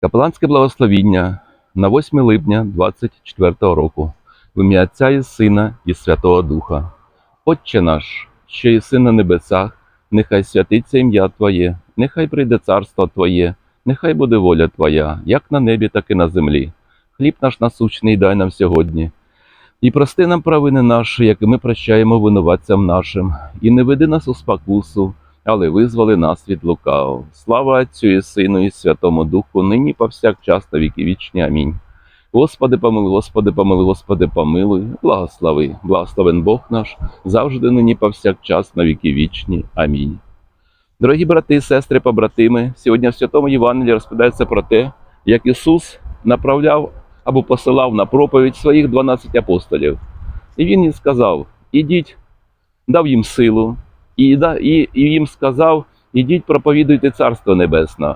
Капеланське благословіння на 8 липня 24 року в ім'я Отця і Сина і Святого Духа. Отче наш, що єси на небесах, нехай святиться ім'я Твоє, нехай прийде царство Твоє, нехай буде воля Твоя, як на небі, так і на землі. Хліб наш насущний дай нам сьогодні. І прости нам провини наші, як і ми прощаємо винуватцям нашим, і не веди нас у спокусу, але визволи нас від лукавого. Слава Отцю і Сину і Святому Духу, нині повсякчас на віки вічні. Амінь. Господи, помилуй, Господи, помилуй, Господи, помилуй, благослови, благословен Бог наш, завжди нині повсякчас на віки вічні. Амінь. Дорогі брати і сестри, побратими, сьогодні в Святому Євангелії розповідається про те, як Ісус направляв або посилав на проповідь своїх 12 апостолів. І Він їм сказав: ідіть, дав їм силу, і, і, і їм сказав: ідіть, проповідуйте Царство Небесне.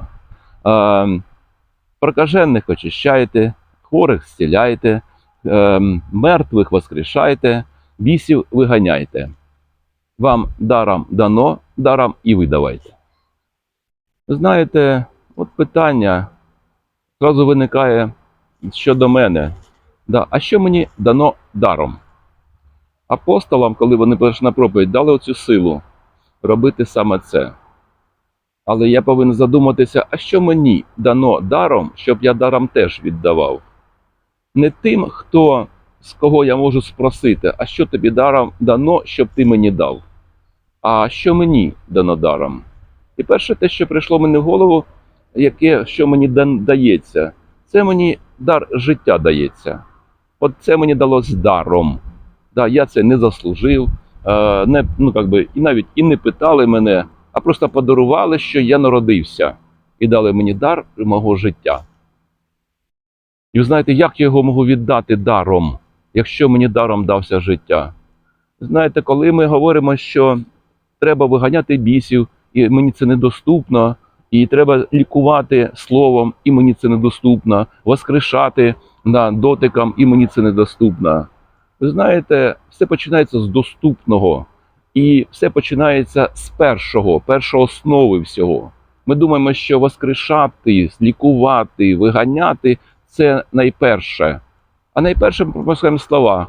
Прокажених очищайте, хворих зціляйте, е, мертвих воскрешайте, бісів виганяйте. Вам даром дано, даром і видавайте. Ви знаєте, от питання зразу виникає щодо мене. Да, а що мені дано даром? Апостолам, коли вони прийшли на проповідь, дали оцю силу робити саме це. Але я повинен задуматися, а що мені дано даром, щоб я даром теж віддавав? Не тим, хто з кого я можу спросити, а що тобі даром дано, щоб ти мені дав? А що мені дано даром? І перше те, що прийшло мені в голову, яке що мені дається, це мені дар життя дається. От це мені далось даром. Да, я це не заслужив, не, ну, как би, і навіть і не питали мене, а просто подарували, що я народився, і дали мені дар мого життя. І ви знаєте, як я його можу віддати даром, якщо мені даром дався життя? Знаєте, коли ми говоримо, що треба виганяти бісів, і мені це недоступно, і треба лікувати словом, і мені це недоступно, воскрешати да, дотиком, і мені це недоступно. Ви знаєте, все починається з доступного, і все починається з першого, першої основи всього. Ми думаємо, що воскрешати, лікувати, виганяти це найперше. А найперше ми пропускаємо слова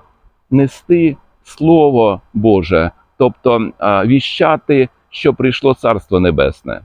нести Слово Боже, тобто віщати, що прийшло Царство Небесне.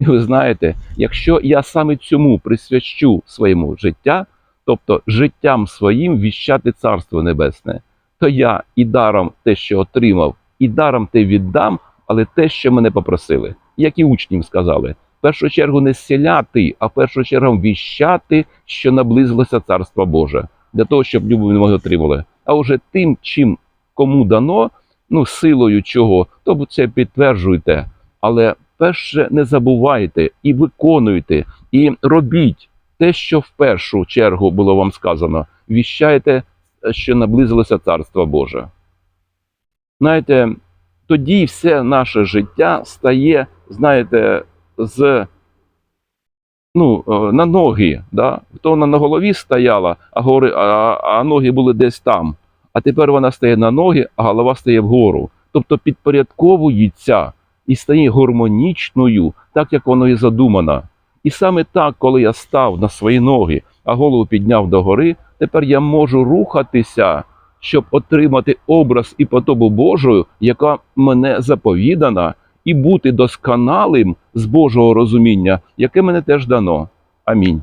І ви знаєте, якщо я саме цьому присвячу своєму життя, тобто життям своїм віщати Царство Небесне, то я і даром те, що отримав, і даром те віддам, але те, що мене попросили, як і учням сказали. В першу чергу не зціляти, а в першу чергу віщати, що наблизилося Царство Боже, для того, щоб любов ми отримали. А вже тим, чим кому дано, ну силою чого, то це підтверджуйте. Але перше не забувайте і виконуйте, і робіть те, що в першу чергу було вам сказано. Віщайте, що наблизилося Царство Боже. Знаєте, тоді все наше життя стає, знаєте, з ну, е, на ноги. Да? То вона на голові стояла, а, гори, а, а ноги були десь там. А тепер вона стає на ноги, а голова стає вгору. Тобто підпорядковується і стає гармонічною, так як воно і задумано. І саме так, коли я став на свої ноги, а голову підняв догори, тепер я можу рухатися, щоб отримати образ і подобу Божою, яка мене заповідана, і бути досконалим з Божого розуміння, яке мене теж дано. Амінь.